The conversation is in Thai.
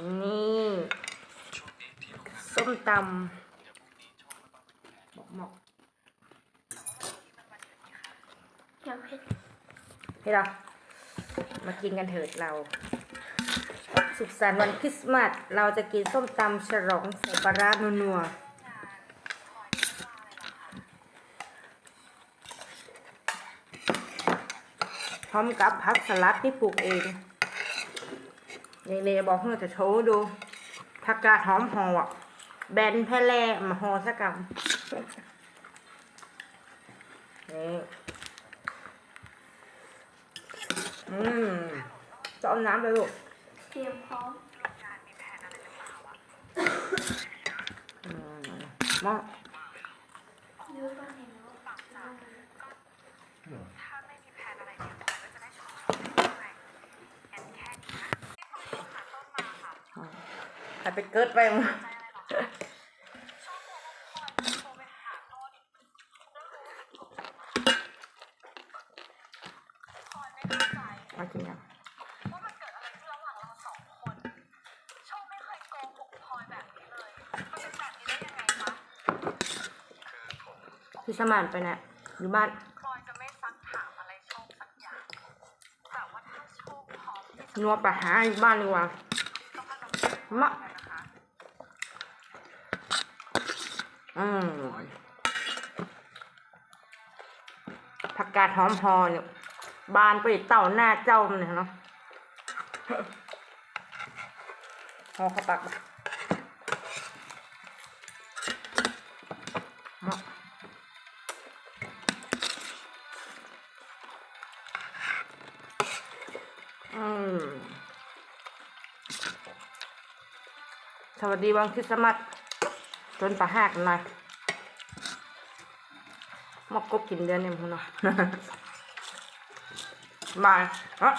นี่ส้มตำหมกยังเผ็ดๆให้เรามากินกันเถิดเรา สุขสันต์วันคริสต์มาสเราจะกินส้มตำฉลองใส่ปลาร้านัวพร้อมกับผักสลัดที่ปลูกเอง นี่เลยบอกเพื่อจะโชว์ดูผักกาดหอมห่ออะแบนแพร่แล่มาห่อสักกำนี่อืมจะเอาน้ำไปลูกเตรียมพร้อมอืมมอดูก็เห็นแล้ว ใครไปเกิดไปมั้งมากินยัง ว่ามันเกิดอะไรขึ้นระหว่างเราสองคน โชคไม่เคยโกหกพลอยแบบนี้เลย มัน เป็นแบบนี้ได้ยังไงคะพี่สมานไปเนี่ยอยู่บ้านพลอยจะไม่ซักถามอะไรโชคสักอย่างแต่ว่าถ้าโชคพร้อมที่จะนัวไปหาอยู่บ้านดีกว่าต้องให้น้องเชื่อมะ นะคะ อืมผักกาดหอมพอเนี่ยบานไปเต่าหน้าเจ้ามันเนี่ยเนาะหอเข้าปากปะมะอืมสวัสดีวันคริสต์มาส จนปลาหักหน่อยมอกกบกินเดือนเนี่ยมึงเนาะมายเอะ